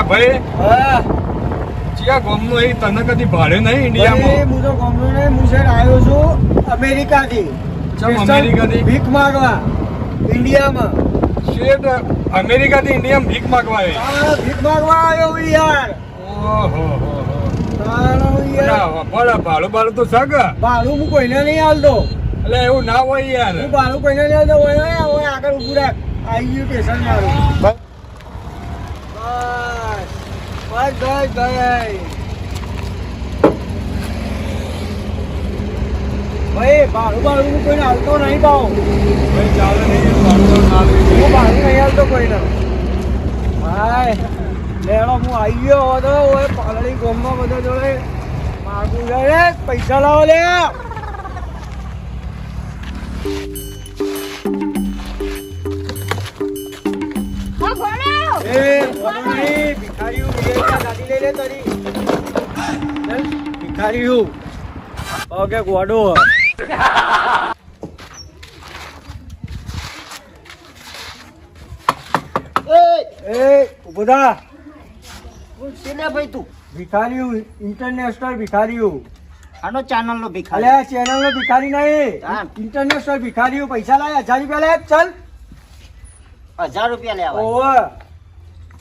અલ્યા ભાઈ. ચિયા ગામનો એ તને કદી ભાડે નહીં ઇન્ડિયામાં? હું તો ગામનો નહીં, હું શેઠ આવ્યો છું અમેરિકાથી. ચમ અમેરિકાથી? ભીખ માંગવા ઇન્ડિયામાં. શેઠ અમેરિકાથી ઇન્ડિયામાં ભીખ માગવા આવે ભીખ માંગવા આવ્યો યાર. ઓહો હો હો. તાણ હું યાર. અલ્યા, ભાડું ભાડું તો સગ. ભાડું હું કોઈને નહીં આલતો એટલે એવું ના હોય યાર. હું ભાડું કોઈને નહીં આવતો હોય આગળ ઉભું રાખ. આવી ગયું સ્ટેશન મારું. બસ બસ ભાઈ ભાડું ભાડું કોઈને આલતો નહીં ભાવ ભાઈ ચાલે નહીં ભાડું હું ભાડું નહીં આલતો કોઈને ભાઈ લેણો હું આવી ગયો હતો ઓય પાલડી ગોમમાં બધા જોડે માગું રે પૈસા લાવો લે એ નહીં, ભિખારીઓ ભિખારીઓ ગાડી લઈ લે તારી ચાલ, ભિખારીઓ ઓકે ગોડો એ ઊભો થા ભાઈ તું ભિખારીઓ ઇન્ટરનેશનલ ભિખારીઓ આનો ચેનલ નો ભિખારી પૈસા લાયા હજાર રૂપિયા લેવા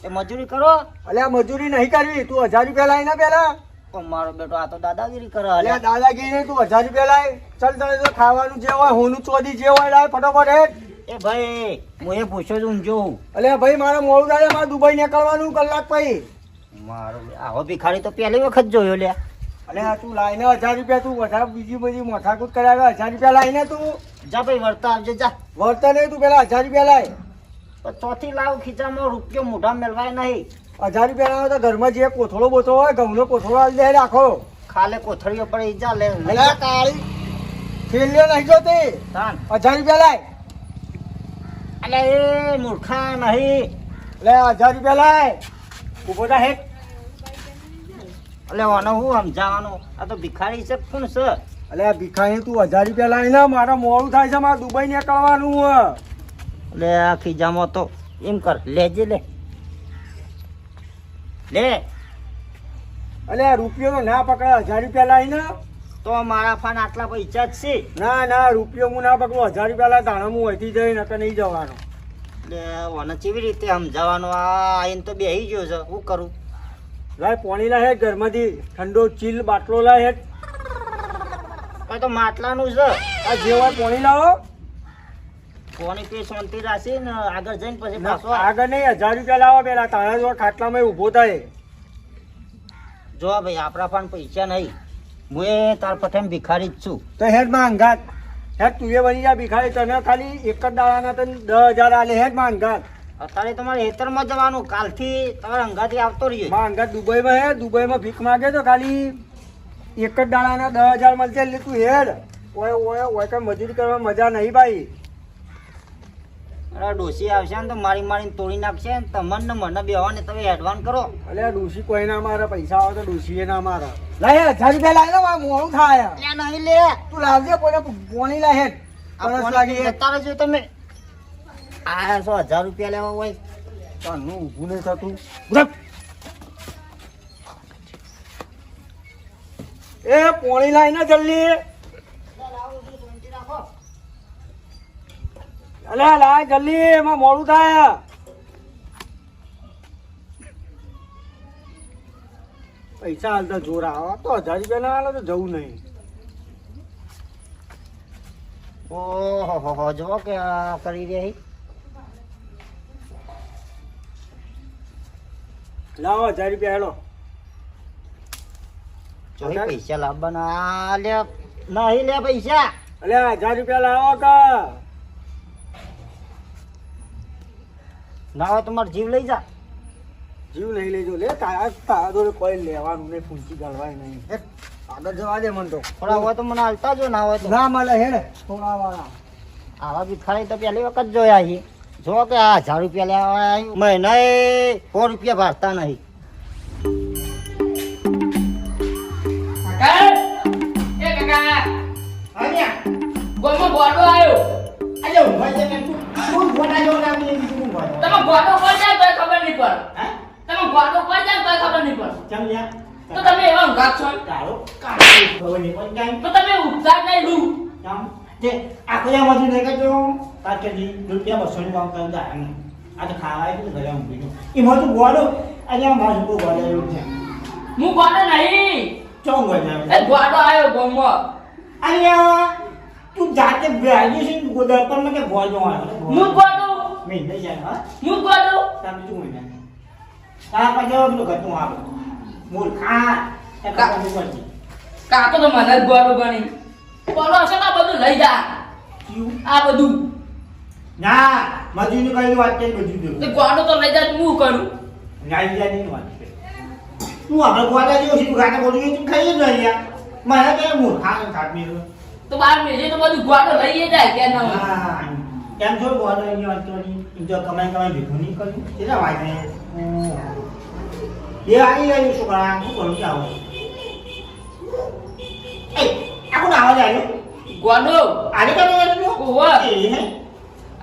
એ મજૂરી કરો. અલે આ મજૂરી નહીં કરવી. તું હજાર રૂપિયા લાય ના પેલા. મારો બેટો આ તો દાદાગીરી કરે અલ્યા. દાદાગીરી તું હજાર રૂપિયા લાય. ચાલ તને તો ખાવાનું જે હોય હોનું ચોદી જે હોય લાય ફટાફટ હેડ એ ભાઈ હું એ પૂછ્યો છું જોઉં અલે ભાઈ મારે મોડું થાય મારે દુબઈ નીકળવાનું કલાક પછી. મારો આવો ભિખારી તો પહેલી વખત જોયો લે અલે આ તું લાઈને હજાર રૂપિયા તું વધારે બીજી બધી મોઠાકૂટ કરાવે હજાર રૂપિયા લાઈને તું. જા ભાઈ વળતા આવજે જા. વર્તા નહીં તું પેલા હજાર રૂપિયા લાય. ચોથી લાવ ખીચામાં રૂપિયો મોઢા મેળવાય નહીં. હજાર રૂપિયા લાવો તો ઘરમાં જે કોથળો બોથળો હોય ઘઉંનો કોથળો આલી દે રાખો. ખાલે કોથળીઓ પર ઈજા લે. અલે કાળી. ફેલ્યો નહીં જોતી. હજાર રૂપિયા લાય. અલે એ મૂર્ખા નહીં. લે હજાર રૂપિયા લાય. ઊભો થા હેઠ એટલે આનો હું સમજાવવાનો? આ તો ભિખારી છે કોણ છે? એટલે ભિખારી તું હજાર રૂપિયા લાય ને મારે મોડું થાય છે મારે દુબઈ નીકળવાનું હે લે આ જામો તો એમ કર. લેજે લે. લે. અલે રૂપિયો ના પકડા હજાર રૂપિયા લાય ને તો મારા ફાન આટલા પૈસા જ છે. ના ના રૂપિયો હું ના પકડું હજાર રૂપિયા લાય તાણે હું વધી જઈ નકર નહીં જવાનો. લે મને કેવી રીતે સમજાવવાનો? આ આઈને તો બેહી ગયો છે. હું કરું? લાય પોણી લાય ઘરમાંથી. ઠંડો ચીલ બાટલો લાય તો માટલાનું છે. આ જેવા પોણી લાવો. કોની પે શાંતિ રાખી ને આગળ જઈને પછી પાછો આગળ નહીં હજાર રૂપિયા લાવો પેલા તારા જો ખાટલામાં ઊભો થાય. જો ભાઈ આપણા ફાન પૈસા નહીં. હું એ તાર પઠાણ ભિખારી જ છું. તો હેડમાં અંગાત હેડ તું એ બની જા ભિખારી. તને ખાલી એક જ દાડાના તને દસ હજાર આલે. હેડમાં અંગાત અત્યારે તમારે હેતરમાં જવાનું. કાલથી તમારે અંગાથી આવતો રહીએ માં અંગાત દુબઈમાં હે. દુબઈમાં ભીખ માગે તો ખાલી એક જ દાડાના દસ હજાર મળશે. એટલે તું હેડ. ઓય ઓય ઓય કઈ મજૂરી કરવા મજા નહીં ભાઈ. અરે ડોસી આવશે ને તો મારી મારીને તોડી નાખશે ને તમને ને મને બેવાને તમે એડવાન્સ કરો. અલે આ ડોશી કોઈ ના મારે પૈસા આવે તો ડોશીએ ના મારે. લઈ હજાર રૂપિયા લાવી લો મારે મોડું થાય. લે નહીં લે. તું લાવજે કોઈને પોણી લે હેડ. આ પરસ ફોન લાગી હેડ જતા તમે. આ સો હજાર રૂપિયા લેવા હોય. તાનું ઊભું નહીં થતું. એ પોણી લાવી ને જલ્દી. અલે લાય જલ્દી એમાં મોડું થાય. પૈસા હાલતા જોર આવા. તો હજાર રૂપિયા ના હાલે તો જવું નહીં. ઓહો જો કે કરી રહી. લાવો હજાર રૂપિયા હેલો. પૈસા લાવવાના. લે નહીં લે પૈસા. અલ્યા હજાર રૂપિયા લાવો કા? ના હોય તમારો જીવ લઈ જા. જીવ નહીં લેજો. લે તારા કોઈ લેવાનું નહીં ફૂંચી ગાળવાય નહીં. આગળ જવા દે મન તો. થોડા હોય તો મને હાલતા જો ના હોય તો. ના મળે હે થોડા વાળા આવા ભિખારી તો પહેલી વખત જોયા અહીં જો કે આ હજાર રૂપિયા લેવા મહિના એ સો રૂપિયા ભરતા નહીં. ગોળમાં ગોળો આવ્યો. તમે ગોળો પર જાય તો ખબર નહીં પડે. તમે ગોળો પર જાય તો ખબર નહીં પડે. કેમ યાર તો તમે એવા ઊંઘા છો? કાળો. કાળો. ખબર નહીં પણ કેમ તો તમે જ નહીં રૂ કેમ? તે આખો યા મજૂર નહીં કરજો કાચી રૂપિયા બસો ની વાત કરતા આ તો ખાવાય આવ્યું ઘરે ઊંઘી ગયો. એમાં તો ગોડો. અહીંયા મારું બહુ ગોડો એવું છે. હું ગોડો નહીં. ચોંગ ગોડો ગોડો આવ્યો ગોમો. અહીંયા તું જાતે ગ્રેજ્યુએશન દર્પણમાં કે ગોડો આવ્યો હું ગોડો મેં નહીં જાય હા હું ગોડો તમે શું મહિના તારા પાસે પેલું ઘરનું આવે મૂર્ખા એ કાકા કરતી કાકો તો મને જ ગોડો ગણી બોલો હશે ને આ બધું લઈ જા આ બધું ના મજૂરી કઈ વાત કરી બધું તે ગોડો તો લઈ જા તો હું કરું નાઈ જાય નહીં વાત તું આપણે ગોડા જેવું છે ગાતા બોલી તું ખાઈ જ નહીં યાર મારા કે મૂર્ખા ને કાઢી દો તો બાર મેજે તો બધું ગોડો લઈ જાય કે ના એમ છો બોલો એની નહીં એમ તો કમાઈ કમાઈ ભેગું નહીં કર્યું. કેટલા ને એ આવી ગયું છોકરા શું કરું કે આવો? એ આ કોણ આવાજ આવ્યો ગોડો આને કેમ આવ્યો ઓવા એ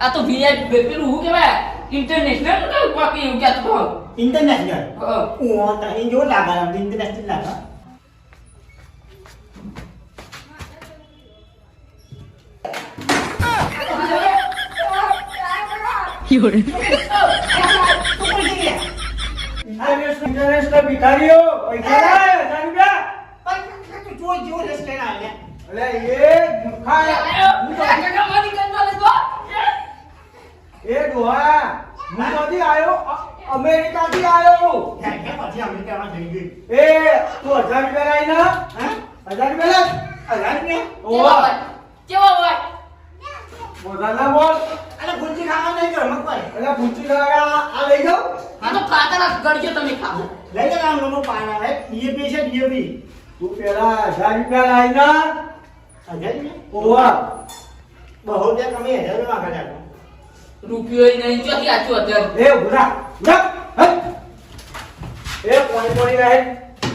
આ તો વીઆઈ પેલું હું કેવાય ઇન્ટરનેશનલ કે બાકી એવું તો ઇન્ટરનેશનલ. ઓ તો એ જો લાગા ઇન્ટરનેશનલ લાગે. ઇન્ટરનેશનલ ભિખારીઓ પૈસા લાય હજાર રૂપિયા પણ તું જો જો રેસ્ટોરન્ટ આવે અલે એ મૂર્ખા હું? તો- એ ડોહા હું નથી આવ્યો અમેરિકા થી આવ્યો એ તું હજાર રૂપિયા લાઈ ના હજાર રૂપિયા? અલાદ ને ઓવા હોય બોધાના બોલ અલે ગુંજી ખાવા નહીં કરો મકવાય એટલે પૂછી લગા આ લઈ જાઓ આ તો ખાતરા ગળજો તમે ખાઓ લઈ જા નામ નો પાના હે ડીએપી છે ડીએપી તું પેલા હજાર રૂપિયા લાઈ ના. ને? ઓવા. બહુ દે કમે હજારમાં કાઢ્યા રૂપિયો નહીં જો કે આચો અત્યારે એ બુરા હટ. એ કોની કોની રહે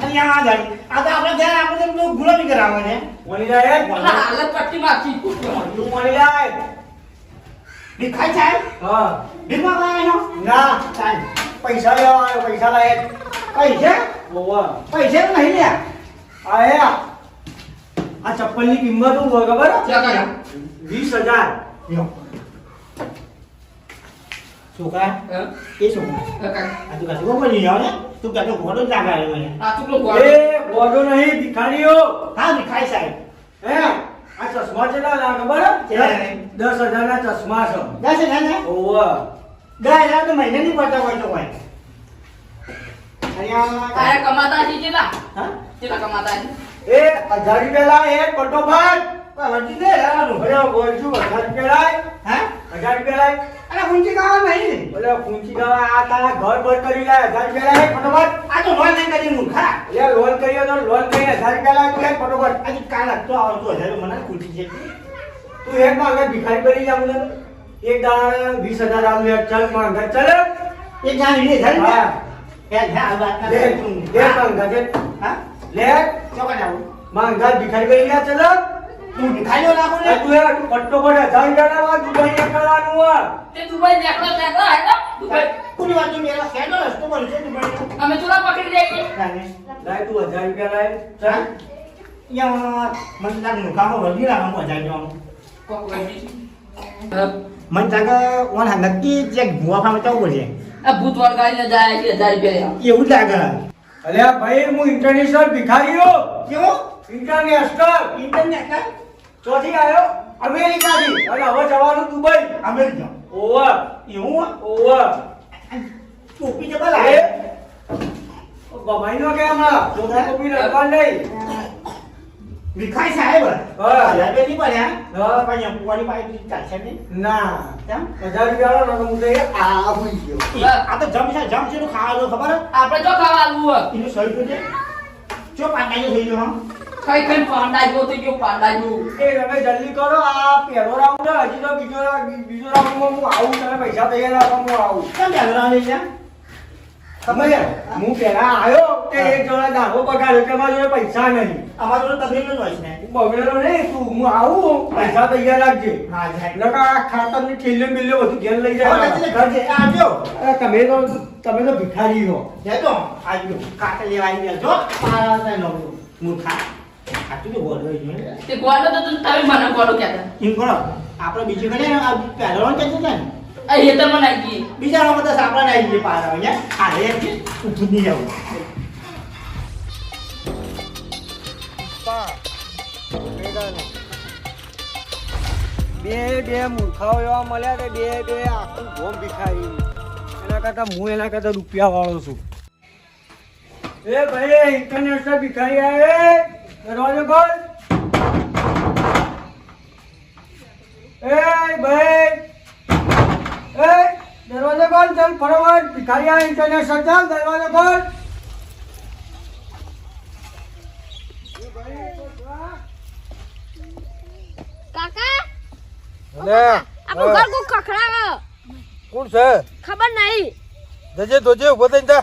અહીંયા આ જાડી આ તો આપણે ધ્યાન આપણે તો ગુલામી કરાવે ને. કોની રહે હાલત પટ્ટી માખી તું કોની રહે દેખાય સાહેબ? હા. કાંઈ ના સાહેબ. પૈસા લેવા આવ્યો પૈસા લાય પૈસા? ઓવા પૈસા તો નહીં લે આયા આ. ચપ્પલની કિંમત શું હોય ખબર? ક્યાં વીસ હજાર. છોકરા એ છોકરા. આ તું ખબર નહીં આવે ને? તું કહેતો ઘોડો જ લાગે આવ્યો અહીંયા આ તું ગોળો એ બોડો નહીં ભિખારીઓ. હા ભીખાઈ સાહેબ. હે? આ ચશ્મા છે ના ખબર? કેટલા? દસ હજાર ના ચશ્મા છે. દસ હજાર ને. ઓવા દસ હજાર તો મહિને નહીં પડતા હોય. તો હોય અહીંયા તારે કમાતા છે કેટલા? હા? કેટલા કમાતા છે એ હજાર રૂપિયા લાય એ કોઈ વળતી દે લાવવાનું. બોલ છું હજાર રૂપિયા લાય? હા? હજાર રૂપિયા લાય? અરે ઊંચી ખાવા નહીં. બોલે ઊંચી ગાવા આ તારા ઘર બંધ કરી લાય હજાર રૂપિયા લાય ફટોફટ આ તો લોન નહીં કરી મૂર્ખા. એટલે લોન કર્યો તો લોન કરી હજાર રૂપિયા લાય તું ફટોફટ આજે કાલ હતો આવતો હજાર મને ખુશી છે. તું હેડમાં આગળ ભિખારી કરી જા મુને એક દાડા વીસ હજાર આલુ હેડ ચાલમાં આગળ ચાલ. એક જાણ લે ધર હા. હે હે આ વાત લે ના લે માં આગળ હા? લે. ચોકા જાવમાં આગળ ભિખારી બની ગયા ચાલ. તું ભિખારીઓ લાગો ને? તું હેડ ફટોફટ હજાર રૂપિયા ના દુબઈ કરવાનું હોય. તે દુબઈ નેકળો નેકળો હે તો દુબઈ. કોની વાત તું મેરા શેનો રસ્તો બોલ છે દુબઈ અમે તુરા પકડી લઈએ. લાય તું હજાર રૂપિયા લાય. ચાલ. યા મન તાર મુકામાં વળી લાગવાનું હજાર જવાનું કોક વળી મન તાકે ઓન હા નક્કી જે ભૂવા ફામ ચાવ બોલે આ ભૂત વળગાડીને જાય છે હજાર રૂપિયા એવું લાગે અલ્યા ભાઈ હું ઇન્ટરનેશનલ ભિખારીઓ કેવો ઇન્ટરનેશનલ ઇન્ટરનેટ ચોથી આવ્યો અમેરિકાથી અને હવે જવાનું દુબઈ અમેરિકા ઓવર એવું ઓવર ટોપી જબર એ લાગે બમાઈનો કે હમણાં ટોપી કોપી નહીં વિખાઈ સાહેબ. હજાર બે નહીં પડ્યા. પણ એમ કુંવારી પાસે ચાલશે નહીં ના કેમ હજાર રૂપિયા નો હું તો આ હોઈ ગયો આ તો જમ છે જમ છે નું ખાવાનું ખબર? આપણે જો ખાવા આલવું હોય એનું સહી તો છે ચો પાંડાઈ થઈ ગયો ખાઈ ખાઈ પાંડા જો થઈ ગયો પાંડા જો એ તમે જલ્દી કરો આ પહેલો રાઉન્ડ હજી તો બીજો રાઉન્ડ બીજો રાઉન્ડમાં હું આવું તમે પૈસા તૈયાર રાખો હું આવું કેમ રહે છે ખબર છે? હું પેલા આવ્યો તે એક જણા દાવો પગાડ્યો કે મારા જોડે પૈસા નહીં. અમારો તો તકલીફ જ હોય ને. બગડેલો નહીં તું હું આવું પૈસા તૈયાર રાખજે. હા નકર આ ખાતરની થેલીઓ બિલ્લીઓ બધું ઘેર લઈ જાય. આવજો તમે તો તમે તો ભિખારી છો જજો આવજો કાકા લેવા આવી ગયા. જો મારા ને નો મૂર્ખા સાચું તો બોલ ગોળો તમે મને ગોળો કહેતા. એમ કરો આપણે બીજું ને આ પહેલો કે ને? આ હેતરમાં નાખી ગઈ. બીજા લોકો તો સાપડા નાઈ ગઈ પાર આવે ને આ એ છે નહીં આવું બે બે મૂર્ખાઓ એવા મળ્યા કે બે બે આખું ગોમ ભિખારી એના કરતા હું એના કરતા રૂપિયા વાળો છું. એ ભાઈ ઇન્ટરનેશનલ ભિખારી આવે દરવાજો ખોલ. એ ભાઈ એ દરવાજો ખોલ ચાલ ફટાફટ. ભિખારીયા ઇન્ટરનેશનલ ચાલ દરવાજો ખોલ કાકા? લે આપણું ઘર કોક ખખડાવે. કોણ છે? ખબર નહીં. જજે જોજે ઊભો થઈને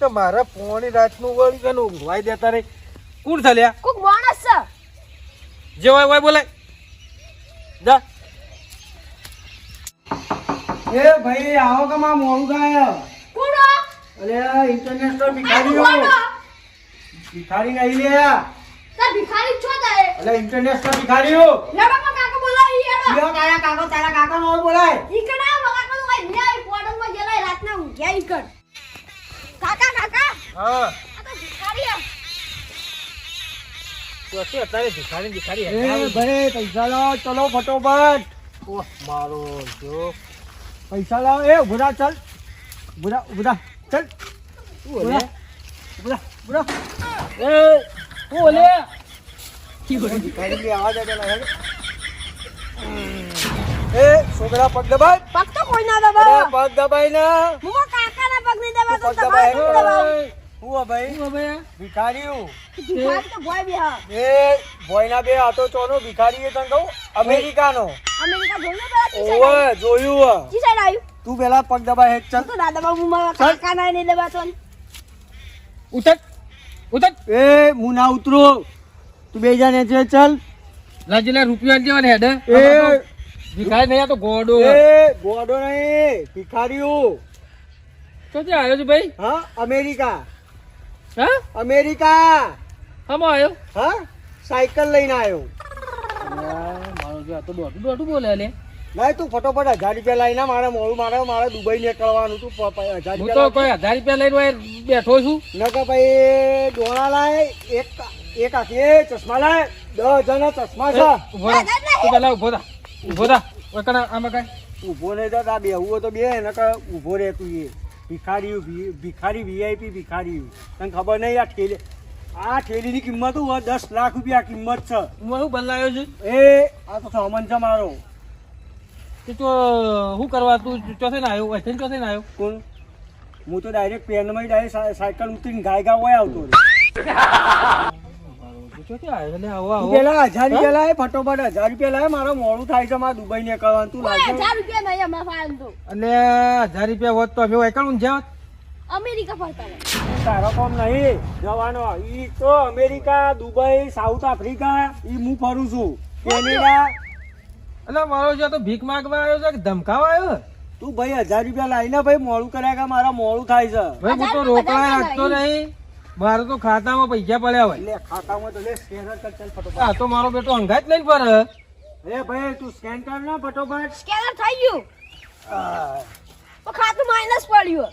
તો મારા પોણી રાતનું વળી કે ઊંઘવાઈ દેતા રે કોણ છે લ્યા? કોક માણસ છે. જે હોય હોય બોલાય. જા. એ ભાઈ આવો કે માં મોડું થાય? કોણ અરે ઇન્ટરનેશનલ ભિખારીઓ. ભિખારી નહીં લે. તા ભિખારી છો તારે. અરે ઇન્ટરનેશનલ ભિખારીઓ. લેડો માં કાકા બોલાવી હેડો. યો તારા કાકો તારા કાકા નો બોલાય. ઈ કડા મગા કો ભાઈ ન્યાય પોડનમાં જેલા રાતના ઊંઘ્યા ઈ કર કાકા કાકા. હા. આ તો ભિખારી હે તો અત્યારે ભિખારી ભિખારી એ ભાઈ પૈસા લાવો ચલો ફટોફટ. ઓહ મારો જો. પૈસા લાવ. એ ઉભરા ચાલ. ઉભરા ઉભરા ચાલ. ઉભરા ઉભરા ઉભરા એ ઓલે. એ છોકરા પગ દબાય. પગ તો કોઈ ના અરે પગ દબાય ના. હું કાકા ના પગ નહીં દબાવો તો પગ દબાય હું ભાઈ હું ભાઈ? ભિખારી હું ભિખારી તો ગોય બે હા એ ભોયના બે હાથો ચોનો ભિખારી એ તને કહું અમેરિકાનો. અમેરિકા જોયું પેલા ઓવે જોયું હે. કી સાઈડ આવ્યું. તું પેલા પગ દબાય હેડ ચલ. તો ના દબાવું હું મારા કાકા ના નહીં દબાતો ઉતર ઉતર એ હું ના ઉતરો. તું બે જાને છે ચલ. લજના રૂપિયા જેવા ને હેડ એ. ભિખારી નહીં આ તો ગોડો એ ગોડો નહીં ભિખારીઓ. ચોથી આવ્યો છે ભાઈ? હા અમેરિકા. હા? અમેરિકા. હમ આવ્યો? હા? સાયકલ લઈને આવ્યો. મારો જો આ તો દોઢું દોઢું બોલે લે. નહીં તું ફટોફટ હજાર રૂપિયા લઈને મારે મોડું મારે મારે દુબઈ નીકળવાનું તું હજાર હું તો રૂપિયા કોઈ હજાર રૂપિયા લઈને વાય બેઠો છું. નકર ભાઈ ડોણા લાય એક એક આખી ચશ્મા લાય દસ હજારના ચશ્મા છે. ઊભો તું પેલા ઊભો થા ઊભો થા. આમાં કાંઈ? ઊભો નહીં તો આ બેહવું તો બે નકર ઊભો રહે તું એ ભિખારી ભિખારી વીઆઈપી ભિખારી તને ખબર નહીં આ ઠેલી આ ઠેલીની કિંમત દસ લાખ રૂપિયા કિંમત છે. હું શું બદલાયો છું? એ આ તો સામાન છે મારો. તે તો શું કરવા? તું ચોથે ના આવ્યો? વૈથે ચોથે ના આવ્યો? કોણ? હું તો ડાયરેક્ટ પેનમાં ડાયરેક્ટ સાયકલ ઉતરીને ગાય ગા હોય આવતો રહ્યો. તું ચોથે આવ્યો? એટલે આવો તું આવો. પેલા હજાર રૂપિયા લાય ફટોફટ હજાર રૂપિયા લાય મારે મોડું થાય છે મારે દુબઈ નીકળવાનું. તું કોઈ લાગે હજાર રૂપિયા નહીં હમણાં ફાળન તો અને હજાર રૂપિયા હોત તો અમે એકણ અમેરિકા ફરતા તારો કોમ નહીં. જવાનો. ઈ તો અમેરિકા દુબઈ સાઉથ આફ્રિકા ઈ હું ફરું છું. કેનેડા. એટલે મારો જો તો ભીખ માંગવા આવ્યો છે કે ધમકાવા આવ્યો? તું ભાઈ હજાર રૂપિયા લાવીને ભાઈ મોડું કર્યા કે મારા મોડું થાય છે? ભાઈ હું તો રોકડા રાખતો નહીં. મારે તો ખાતામાં પૈસા પડ્યા હોય. લે ખાતામાં તો લે સ્કેનર કર ચાલ ફટોફટ. આ તો મારો બેટો અંગાત લઈને ફરે. એ ભાઈ તું સ્કેન કર ના ફટોફટ. સ્કેનર થઈ ગયું. તો ખાતું માઇનસ પડ્યું.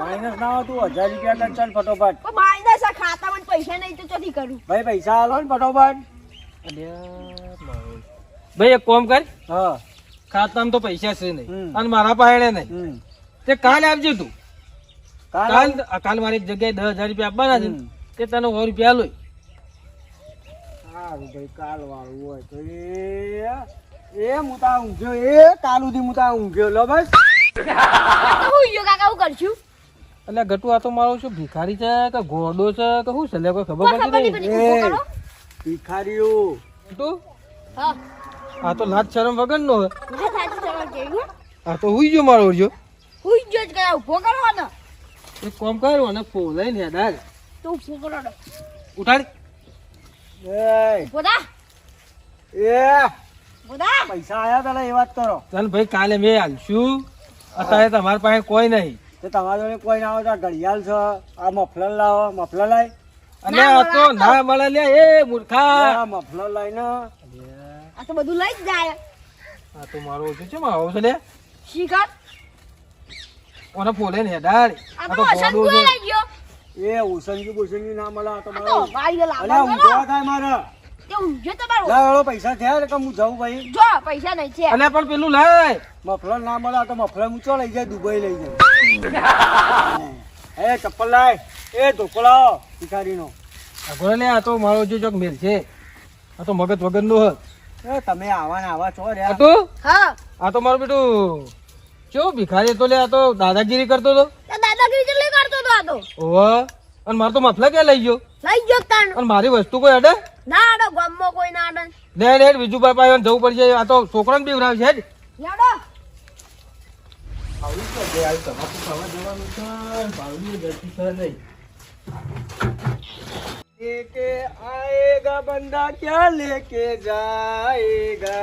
માઇનસ ના હોય તું હજાર રૂપિયા કર ચાલ ફટોફટ. માઇનસ આ ખાતામાં પૈસા નહીં તો ચોથી કરું? ભાઈ પૈસા આલો ને ફટોફટ. ભાઈ એક કોમ કર. હા. ખાતામાં તો પૈસા છે નહીં. અને મારા પાસે નહીં. તે કાલ આપજે તું. કાલ? કાલ મારી એક જગ્યાએ દસ હજાર રૂપિયા આપવાના છે તે તને સો રૂપિયા લોય સારું ભાઈ કાલ વાળું હોય તો એ એ મુતા ઊંઘ્યો એ કાલ સુધી મુતા ઊંઘ્યો. લો બસ. હું યો કાકા હું કરશું એટલે ગટુ આ તો મારો શું ભિખારી છે કે ગોડો છે કે શું છે? લે કોઈ ખબર નથી પડતી નહીં. કરો ભિખારીઓ. ગટુ, હા. આ તો લાજ શરમ વગર નો ના આ તો હુઈ ગયો મારો જો હુઈ જ જ ગયા ઊભો કરવાનો એક કામ કરો અને ફોન લઈને હેડાર તું ફોકરો ડો ઉઠાડ. એ. બોદા એ. બોદા પૈસા આયા તને એ વાત કરો. ચાલ ભાઈ કાલે મેં હાલશું અત્યારે તમારી પાસે કોઈ નહીં. તો તમારા જોડે કોઈ ના આવે તો આ ઘડિયાળ છે આ મફલર લાવો મફલર લાય. અને ના આ તો ના મળે લે એ મૂર્ખા. આ મફલર ને. આ તો બધું લઈ જ જાય. આ તો મારો ઓછું છે આવો છે લે. શિખર ઓને ફોલે ને ડાળ આ તો કુએ લઈ ગયો. એ ઉસંગી બુસંગી ના મળે આ તો મારો અલ્યા લાવવાનો ઊંઘવા થાય મારે. પૈસા થયા કે હું જાઉં ભાઈ? જો પૈસા નહીં છે અને પણ પેલું લાય. મફલર ના મળે તો મફલર ઊંચો લઈ જાય દુબઈ લઈ જાય. એ ચપ્પલ લાય. એ ધોકો લાવો ભિખારીનો. આગળ લે આ તો મારો જો ચોક મેલ છે. આ તો મગજ વગરનું એ તમે આવા ને આવા છો રે. હતું હા. આ તો મારું બેટું ચો ભિખારી તો લે આ તો દાદાગીરી કરતો હતો તો દાદાગીરી કેટલી કરતો તો આ તો? ઓહો અને મારો તો મફલા ક્યાં લઈ ગયો? લઈ ગયો તાણ. અને મારી વસ્તુ કોઈ અડે? ના આડો ગામમાં કોઈ ના અડે. લે લે બીજું બાપા જવું પડશે આ તો છોકરાને આવું તો બે આવી તમાકુ ખાવા જવાનું છે. ભાવની જતી છે નહીં. લેકે આએગા બંદા ક્યાં લેકે જાએગા